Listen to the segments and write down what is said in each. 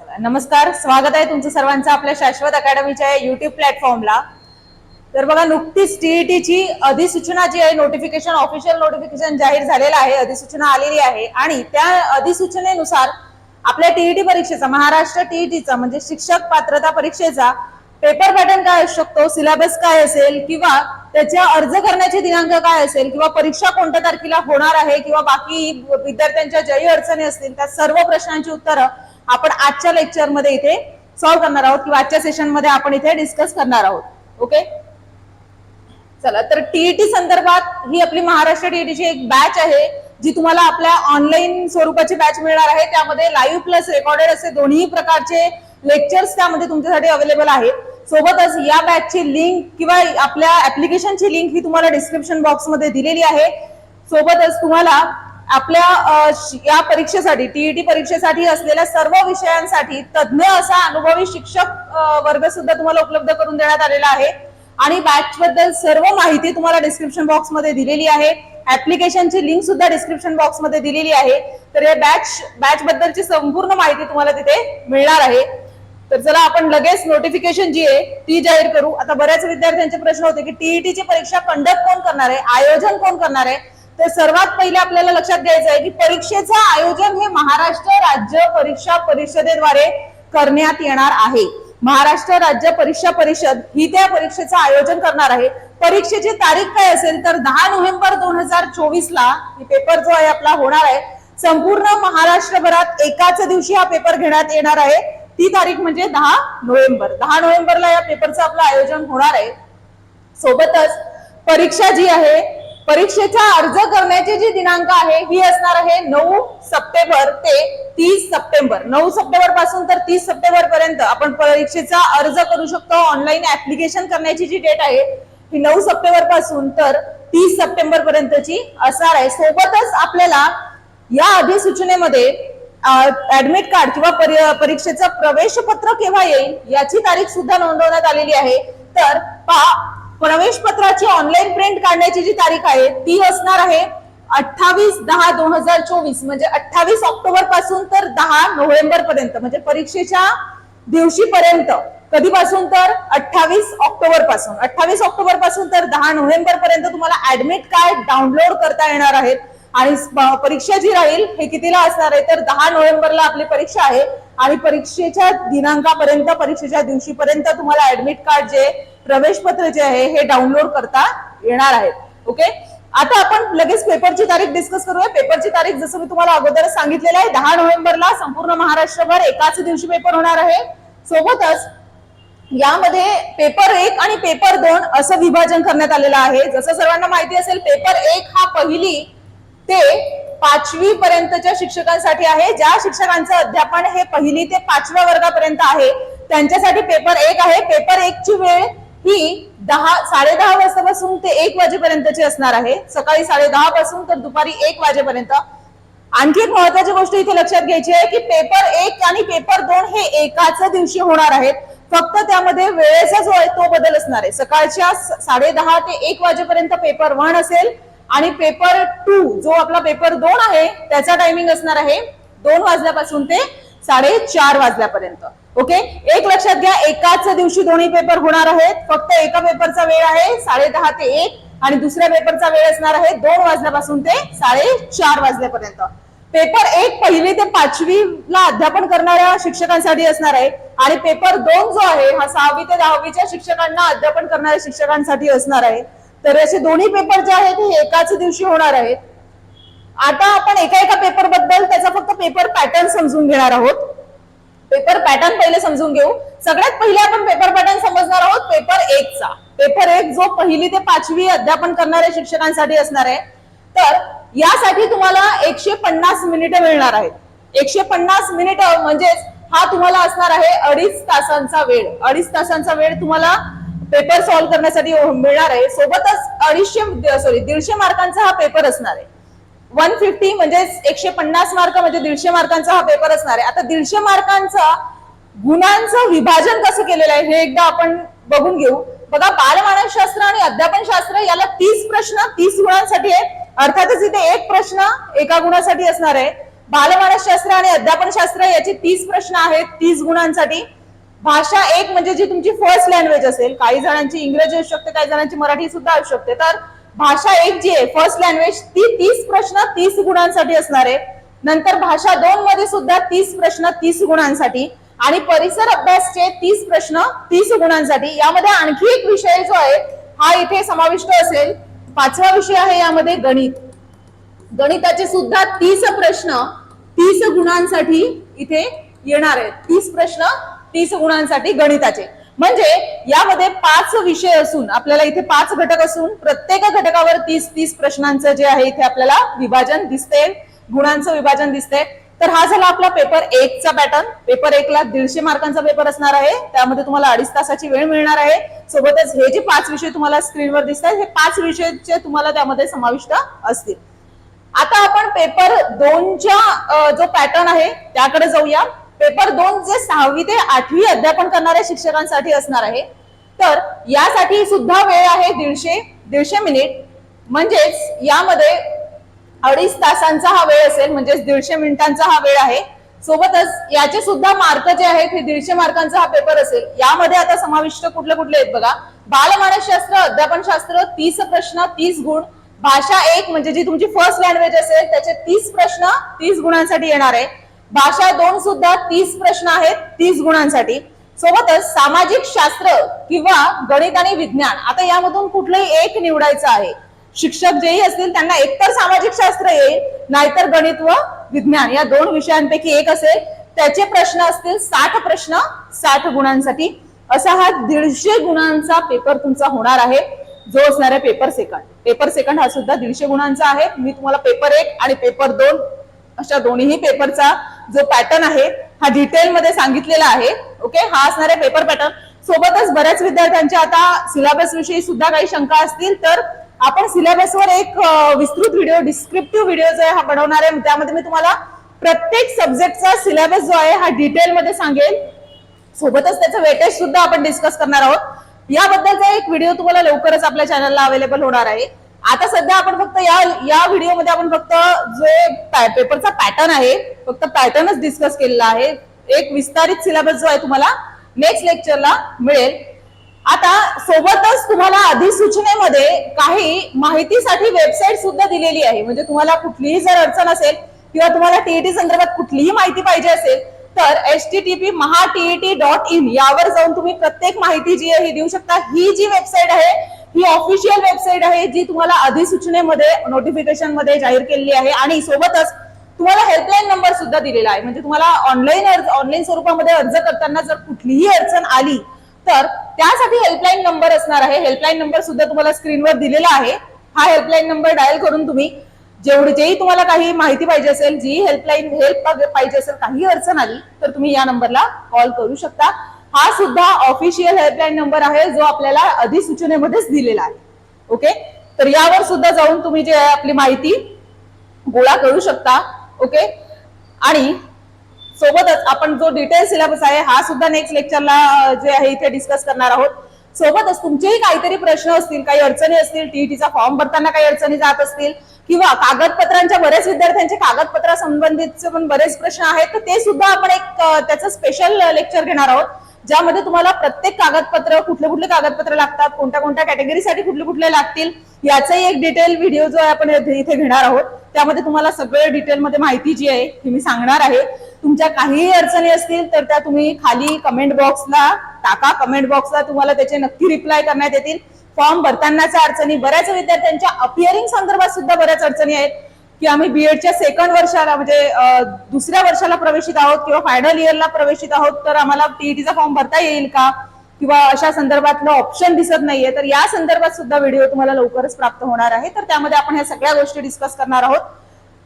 चला, नमस्कार स्वागत आहे तुमचं सर्वांचं आपल्या शाश्वत अकॅडमीच्या युट्यूब प्लॅटफॉर्मला तर बघा नुकतीच टीईटीची अधिसूचना जी आहे नोटिफिकेशन ऑफिशियल नोटिफिकेशन जाहीर झालेलं आहे अधिसूचना आलेली आहे. आणि त्या अधिसूचनेनुसार आपल्या टीईटी परीक्षेचा महाराष्ट्र टीईटीचा म्हणजे शिक्षक पात्रता परीक्षेचा पेपर पॅटर्न काय असू शकतो सिलेबस काय असेल किंवा त्याच्या अर्ज करण्याचे दिनांक काय असेल किंवा परीक्षा कोणत्या तारखेला होणार आहे किंवा बाकी विद्यार्थ्यांच्या ज्याही अडचणी असतील त्या सर्व प्रश्नांची उत्तरं आपण आजच्या लेक्चरमध्ये इथे सॉल्व्ह करणार आहोत किंवा आजच्या सेशनमध्ये आपण इथे डिस्कस करणार आहोत. ओके चला तर टीईटी संदर्भात ही आपली महाराष्ट्र टीईटीची एक बॅच आहे जी तुम्हाला आपल्या ऑनलाईन स्वरूपाची बॅच मिळणार आहे. त्यामध्ये लाईव्ह प्लस रेकॉर्डेड असे दोन्ही प्रकारचे लेक्चर्स त्यामध्ये तुमच्यासाठी अवेलेबल आहेत. सोबतच या बॅचची लिंक किंवा आपल्या ऍप्लिकेशनची लिंक ही तुम्हाला डिस्क्रिप्शन बॉक्समध्ये दिलेली आहे. सोबतच तुम्हाला आपल्या या परीक्षेसाठी टीईटी परीक्षेसाठी असलेल्या सर्व विषयांसाठी तज्ज्ञ असा अनुभवी शिक्षक वर्ग सुद्धा तुम्हाला उपलब्ध करून देण्यात आलेला आहे. आणि बॅच बद्दल सर्व माहिती तुम्हाला डिस्क्रिप्शन बॉक्समध्ये दिलेली आहे. ऍप्लिकेशनची लिंक सुद्धा डिस्क्रिप्शन बॉक्समध्ये दिलेली आहे. तर या बॅच बॅच बद्दलची संपूर्ण माहिती तुम्हाला तिथे मिळणार आहे. तर चला आपण लगेच नोटिफिकेशन जी आहे ती जाहीर करू. आता बऱ्याच विद्यार्थ्यांचे प्रश्न होते की टीईटीची परीक्षा कंडक्ट कोण करणार आहे? आयोजन कोण करणार आहे? तर सर्वात पहिले आपल्याला लक्षात घ्यायचं आहे की परीक्षेचं आयोजन हे महाराष्ट्र राज्य परीक्षा परिषदेद्वारे करण्यात येणार आहे. महाराष्ट्र राज्य परीक्षा परिषद ही त्या परीक्षेचं आयोजन करणार आहे. परीक्षेची तारीख काय असेल तर दहा नोव्हेंबर दोन हजार चोवीस ला पेपर जो आहे आपला होणार आहे. संपूर्ण महाराष्ट्रभरात एकाच दिवशी हा पेपर घेण्यात येणार आहे. ती तारीख म्हणजे दहा नोव्हेंबर. दहा नोव्हेंबरला या पेपरचं आपलं आयोजन होणार आहे. सोबतच परीक्षा जी आहे परीक्षेचा अर्ज करण्याची जी दिनांक आहे ही असणार आहे नऊ सप्टेंबर ते तीस सप्टेंबर. नऊ सप्टेंबरपासून तर तीस सप्टेंबर पर्यंत आपण परीक्षेचा अर्ज करू शकतो. ऑनलाईन ऍप्लिकेशन करण्याची जी डेट आहे ही नऊ सप्टेंबरपासून तर तीस सप्टेंबर पर्यंतची असणार आहे. सोबतच आपल्याला या अधिसूचनेमध्ये ऍडमिट कार्ड किंवा परीक्षेचं प्रवेश पत्र केव्हा येईल याची तारीख सुद्धा नोंदवण्यात आलेली आहे. तर पहा प्रवेश पत्राची ऑनलाईन प्रिंट काढण्याची जी तारीख आहे ती असणार आहे अठ्ठावीस दहा दोन हजार चोवीस. म्हणजे अठ्ठावीस ऑक्टोबरपासून तर दहा नोव्हेंबर पर्यंत म्हणजे परीक्षेच्या दिवशीपर्यंत. कधीपासून तर? अठ्ठावीस ऑक्टोबरपासून. अठ्ठावीस ऑक्टोबरपासून तर दहा नोव्हेंबर पर्यंत तुम्हाला ऍडमिट कार्ड डाउनलोड करता येणार आहेत. आणि परीक्षा जी राहील हे कितीला असणार आहे? तर दहा नोव्हेंबरला आपली परीक्षा आहे. आणि परीक्षेच्या दिनांकापर्यंत परीक्षेच्या दिवशीपर्यंत तुम्हाला ऍडमिट कार्ड जे प्रवेश पत्र जे आहे हे डाउनलोड करता येणार आहे. ओके आता आपण लगेच पेपरची तारीख डिस्कस करूया. पेपरची तारीख जसं मी तुम्हाला अगोदर सांगितलेलं आहे दहा नोव्हेंबरला संपूर्ण महाराष्ट्रभर एकाच दिवशी पेपर होणार आहे. सोबतच यामध्ये पेपर एक आणि पेपर दोन असं विभाजन करण्यात आलेलं आहे. जसं सर्वांना माहिती असेल पेपर एक हा पहिली ते पाचवी पर्यंतच्या शिक्षकांसाठी आहे. ज्या शिक्षकांचं अध्यापन हे पहिली ते पाचव्या वर्गापर्यंत आहे त्यांच्यासाठी पेपर एक आहे. पेपर एक ची वेळ ही दहा साडे दहा वाजतापासून ते एक वाजेपर्यंतची असणार आहे. सकाळी साडे दहा पासून तर दुपारी एक वाजेपर्यंत. आणखी एक महत्वाची गोष्ट इथे लक्षात घ्यायची आहे की पेपर एक आणि पेपर दोन हे एकाच दिवशी होणार आहेत. फक्त त्यामध्ये वेळेचा जो आहे तो बदल असणार आहे. सकाळच्या साडे दहा ते एक वाजेपर्यंत पेपर वन असेल आणि पेपर टू जो आपला पेपर दोन आहे त्याचा टायमिंग असणार आहे दोन वाजल्यापासून ते साडेचार वाजल्यापर्यंत. ओके? एक लक्षात घ्या एकाच दिवशी दोन्ही पेपर होणार आहेत. फक्त एका पेपरचा वेळ आहे साडे दहा ते एक आणि दुसऱ्या पेपरचा वेळ असणार आहे दोन वाजल्यापासून ते साडेचार वाजल्यापर्यंत. पेपर एक पहिली ते पाचवीला अध्यापन करणाऱ्या शिक्षकांसाठी असणार आहे आणि पेपर दोन जो आहे हा सहावी ते दहावीच्या शिक्षकांना अध्यापन करणाऱ्या शिक्षकांसाठी असणार आहे. तर असे दोन्ही पेपर जे आहेत हे एकाच दिवशी होणार आहेत. आता आपण एका एका पेपरबद्दल त्याचा फक्त पेपर पॅटर्न समजून घेणार आहोत. पेपर पॅटर्न पहिले समजून घेऊ. सगळ्यात पहिले आपण पेपर पॅटर्न समजणार आहोत पेपर एक चा पेपर एक जो पहिली ते पाचवी अध्यापन करणाऱ्या शिक्षकांसाठी असणार आहे. तर यासाठी तुम्हाला एकशे पन्नास मिनिटं मिळणार आहेत. एकशे पन्नास मिनिटं म्हणजेच हा तुम्हाला असणार आहे अडीच तासांचा वेळ. अडीच तासांचा वेळ तुम्हाला पेपर सॉल्व्ह करण्यासाठी मिळणार आहे. सोबतच अडीचशे सॉरी दीडशे मार्कांचा हा पेपर असणार आहे. वन फिफ्टी म्हणजे एकशे पन्नास मार्क म्हणजे दीडशे मार्कांचा हा पेपर असणार आहे. आता दीडशे मार्कांचा गुणांचं विभाजन कसं केलेलं आहे हे एकदा आपण बघून घेऊ. बघा बालमानसशास्त्र आणि अध्यापन शास्त्र याला तीस प्रश्न तीस गुणांसाठी आहेत. अर्थातच इथे एक प्रश्न एका गुणासाठी असणार आहे. बालमानसशास्त्र आणि अध्यापनशास्त्र याचे तीस प्रश्न आहेत तीस गुणांसाठी. भाषा एक म्हणजे जी तुमची फर्स्ट लँग्वेज असेल. काही जणांची इंग्रजी असू शकते काही जणांची मराठी सुद्धा असू शकते. तर भाषा एक जी आहे फर्स्ट लँग्वेज ती तीस प्रश्न तीस गुणांसाठी असणार आहे. नंतर भाषा दोन मध्ये सुद्धा तीस प्रश्न तीस गुणांसाठी आणि परिसर अभ्यासचे तीस प्रश्न तीस गुणांसाठी. यामध्ये आणखी एक विषय जो आहे हा इथे समाविष्ट असेल. पाचवा विषय आहे यामध्ये गणित. गणिताचे सुद्धा तीस प्रश्न तीस गुणांसाठी इथे येणार आहेत तीस प्रश्न तीस गुणांसाठी गणिताचे. म्हणजे यामध्ये पाच विषय असून आपल्याला इथे पाच घटक असून प्रत्येक घटकावर तीस तीस प्रश्नांचं जे आहे इथे आपल्याला विभाजन दिसते गुणांचं विभाजन दिसते तर हा झाला आपला पेपर एकचा पॅटर्न. पेपर एकला दीडशे मार्कांचा पेपर असणार आहे. त्यामध्ये तुम्हाला अडीच तासाची वेळ मिळणार आहे. सोबतच हे जे पाच विषय तुम्हाला स्क्रीनवर दिसत आहेत हे पाच विषयचे तुम्हाला त्यामध्ये समाविष्ट असतील. आता आपण पेपर दोनच्या जो पॅटर्न आहे त्याकडे जाऊया. पेपर दोन जे सहावी ते आठवी अध्यापन करणाऱ्या शिक्षकांसाठी असणार आहे. तर यासाठी सुद्धा वेळ आहे दीडशे दीडशे मिनिट. म्हणजेच यामध्ये अडीच तासांचा हा वेळ असेल म्हणजेच दीडशे मिनिटांचा हा वेळ आहे. सोबतच याचे सुद्धा मार्क जे आहेत हे दीडशे मार्कांचा हा पेपर असेल. यामध्ये आता समाविष्ट कुठले कुठले आहेत बघा. बालमानसशास्त्र अध्यापनशास्त्र तीस प्रश्न तीस गुण. भाषा एक म्हणजे जी तुमची फर्स्ट लँग्वेज असेल त्याचे तीस प्रश्न तीस गुणांसाठी येणार आहे. भाषा दोन सुद्धा तीस प्रश्न आहेत तीस गुणांसाठी. सोबतच सामाजिक शास्त्र किंवा गणित आणि विज्ञान आता यामधून कुठलंही एक निवडायचं आहे. शिक्षक जेही असतील त्यांना एकतर सामाजिक शास्त्र येईल नाहीतर गणित व विज्ञान या दोन विषयांपैकी एक असेल. त्याचे प्रश्न असतील साठ प्रश्न साठ गुणांसाठी. असा हा दीडशे गुणांचा पेपर तुमचा होणार आहे. जो असणार आहे पेपर सेकंड पेपर सेकंड हा सुद्धा दीडशे गुणांचा आहे. मी तुम्हाला पेपर एक आणि पेपर दोन अशा दोन्ही पेपरचा जो पॅटर्न आहे हा डिटेल मध्ये सांगितलेला आहे ओके हा असणार आहे पेपर पॅटर्न सोबतच बऱ्याच विद्यार्थ्यांच्या आता सिलेबस विषयी सुद्धा काही शंका असतील तर आपण सिलेबसवर एक विस्तृत व्हिडिओ डिस्क्रिप्टिव्ह व्हिडिओ जो आहे हा बनवणार आहे. त्यामध्ये मी तुम्हाला प्रत्येक सब्जेक्टचा सिलेबस जो आहे हा डिटेल मध्ये सांगेल. सोबतच त्याचं वेटेज सुद्धा आपण डिस्कस करणार आहोत. याबद्दलचा एक व्हिडिओ तुम्हाला लवकरच आपल्या चॅनलला अवेलेबल होणार आहे. आता सध्या आपण फक्त या या व्हिडिओमध्ये आपण फक्त जे पेपरचा पॅटर्न आहे फक्त पॅटर्नच डिस्कस केलेला आहे. एक विस्तारित सिलेबस जो आहे तुम्हाला नेक्स्ट लेक्चरला मिळेल. आता सोबतच तुम्हाला अधिसूचनेमध्ये काही माहितीसाठी वेबसाईट सुद्धा दिलेली आहे. म्हणजे तुम्हाला कुठलीही जर अडचण असेल किंवा तुम्हाला टीईटी संदर्भात कुठलीही माहिती पाहिजे असेल तर H T T P Maha TET dot in यावर जाऊन तुम्ही प्रत्येक माहिती जी आहे ही देऊ शकता. ही जी वेबसाईट आहे ही ऑफिशियल वेबसाईट आहे जी तुम्हाला अधिसूचनेमध्ये नोटिफिकेशनमध्ये जाहीर केलेली आहे. आणि सोबतच तुम्हाला हेल्पलाईन नंबर सुद्धा दिलेला आहे. म्हणजे तुम्हाला ऑनलाईन अर्ज ऑनलाईन स्वरूपामध्ये अर्ज करताना जर कुठलीही अडचण आली तर त्यासाठी हेल्पलाईन नंबर असणार आहे. हेल्पलाईन नंबर सुद्धा तुम्हाला स्क्रीनवर दिलेला आहे. हा हेल्पलाईन नंबर डायल करून तुम्ही जेवढी जेही तुम्हाला काही माहिती पाहिजे असेल जी हेल्पलाईन हेल्प पाहिजे असेल काही अडचण आली तर तुम्ही या नंबरला कॉल करू शकता. हा सुद्धा ऑफिशियल हेल्पलाईन नंबर आहे जो आपल्याला अधिसूचनेमध्येच दिलेला आहे. ओके तर यावर सुद्धा जाऊन तुम्ही जे आपली माहिती गोळा करू शकता. ओके आणि सोबतच आपण जो डिटेल सिलेबस आहे हा सुद्धा नेक्स्ट लेक्चरला जे आहे इथे डिस्कस करणार आहोत. सोबतच तुमचेही काहीतरी प्रश्न असतील काही अडचणी असतील टीईटीचा फॉर्म भरताना काही अडचणी जात असतील किंवा कागदपत्रांच्या बरेच विद्यार्थ्यांचे कागदपत्रा संबंधितचे पण बरेच प्रश्न आहेत तर ते सुद्धा आपण एक त्याचं स्पेशल लेक्चर घेणार आहोत. ज्यामध्ये तुम्हाला प्रत्येक कागदपत्र कुठले कुठले कागदपत्र लागतात कोणत्या कोणत्या कॅटेगरीसाठी कुठले कुठले लागतील याचाही एक डिटेल व्हिडिओ जो आहे आपण इथे घेणार आहोत. त्यामध्ये तुम्हाला सगळे डिटेलमध्ये माहिती जी आहे ती मी सांगणार आहे. तुमच्या काहीही अडचणी असतील तर त्या तुम्ही खाली कमेंट बॉक्सला टाका. कमेंट बॉक्सला तुम्हाला त्याचे नक्की रिप्लाय करण्यात येतील. फॉर्म भरतानाच्या अडचणी बऱ्याच विद्यार्थ्यांच्या अपिअरिंग संदर्भात सुद्धा बऱ्याच अडचणी आहेत. की आम्ही बीएडच्या सेकंड वर्षाला म्हणजे दुसऱ्या वर्षाला प्रवेशित आहोत किंवा फायनल इयरला प्रवेशित आहोत तर आम्हाला टीईटीचा फॉर्म भरता येईल का? किंवा अशा संदर्भातलं ऑप्शन दिसत नाहीये तर या संदर्भात सुद्धा व्हिडिओ तुम्हाला लवकरच प्राप्त होणार आहे. तर त्यामध्ये आपण ह्या सगळ्या गोष्टी डिस्कस करणार आहोत.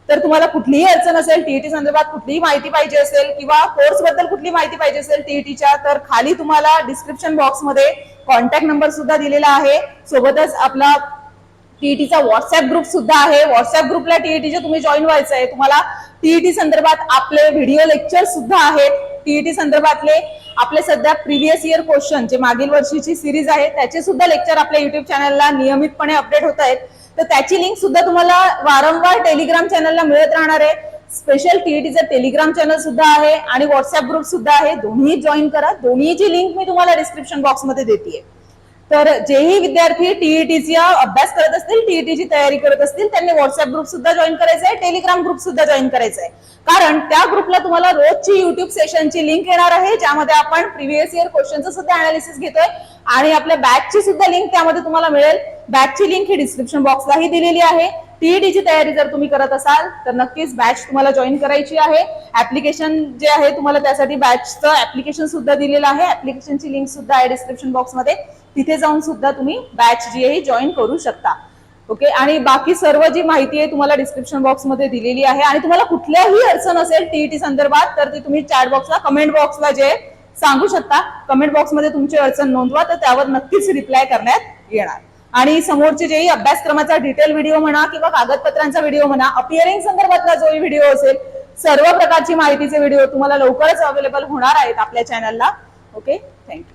तर तुम्हाला कुठलीही अडचण असेल टीईटी संदर्भात कुठलीही माहिती पाहिजे असेल किंवा कोर्सबद्दल कुठली माहिती पाहिजे असेल टीईटीच्या तर खाली तुम्हाला डिस्क्रिप्शन बॉक्समध्ये कॉन्टॅक्ट नंबर सुद्धा दिलेला आहे. सोबतच आपला टीईटीचा व्हॉट्सअप ग्रुप सुद्धा आहे. व्हॉट्सअप ग्रुपला टीईटीचे तुम्ही जॉईन व्हायचं आहे तुम्हाला टीईटी संदर्भात आपले व्हिडिओ लेक्चर सुद्धा आहेत. टीईटी संदर्भातले आपले सध्या प्रिव्हियस इयर क्वेश्चन जे मागील वर्षीची सिरीज आहे त्याचे सुद्धा लेक्चर आपल्या युट्यूब चॅनलला नियमितपणे अपडेट होत आहेत. तर त्याची लिंक सुद्धा तुम्हाला वारंवार टेलिग्राम चॅनलला मिळत राहणार आहे. स्पेशल टीईटीचं टेलिग्राम चॅनल सुद्धा आहे आणि व्हॉट्सअप ग्रुप सुद्धा आहे. दोन्ही जॉईन करा. दोन्हीची लिंक मी तुम्हाला डिस्क्रिप्शन बॉक्समध्ये देते तर जेही विद्यार्थी टीईटीचा अभ्यास करत असतील टीईटीची तयारी करत असतील त्यांनी व्हॉट्सअप ग्रुप सुद्धा जॉईन करायचा आहे टेलिग्राम ग्रुप सुद्धा जॉईन करायचा आहे कारण त्या ग्रुपला तुम्हाला रोजची युट्यूब सेशनची लिंक येणार आहे ज्यामध्ये आपण प्रिव्हियस इयर क्वेश्चनचं सुद्धा अनालिसिस घेतोय आणि आपल्या बॅचची सुद्धा लिंक त्यामध्ये तुम्हाला मिळेल. बॅचची लिंक ही डिस्क्रिप्शन बॉक्सलाही दिलेली आहे. टीईटीची तयारी जर तुम्ही करत असाल तर नक्कीच बॅच तुम्हाला जॉईन करायची आहे. ऍप्लिकेशन जे आहे तुम्हाला त्यासाठी बॅचचं ऍप्लिकेशन सुद्धा दिलेलं आहे. ऍप्लिकेशनची लिंक सुद्धा आहे डिस्क्रिप्शन बॉक्समध्ये तिथे जाऊन सुद्धा तुम्ही बॅच जी आहे जॉईन करू शकता. ओके आणि बाकी सर्व जी माहिती आहे तुम्हाला डिस्क्रिप्शन बॉक्समध्ये दिलेली आहे. आणि तुम्हाला कुठल्याही अडचण असेल टीईटी संदर्भात तर ती तुम्ही चॅट बॉक्सला कमेंट बॉक्सला जे सांगू शकता. कमेंट बॉक्समध्ये तुमची अडचण नोंदवा तर त्यावर नक्कीच रिप्लाय करण्यात येणार. आणि समोरचे जेही अभ्यासक्रमाचा डिटेल व्हिडिओ म्हणा किंवा कागदपत्रांचा व्हिडिओ म्हणा अपिअरिंग संदर्भातला जोही व्हिडिओ असेल सर्व प्रकारची माहितीचे व्हिडिओ तुम्हाला लवकरच अवेलेबल होणार आहेत आपल्या चॅनलला ओके थँक्यू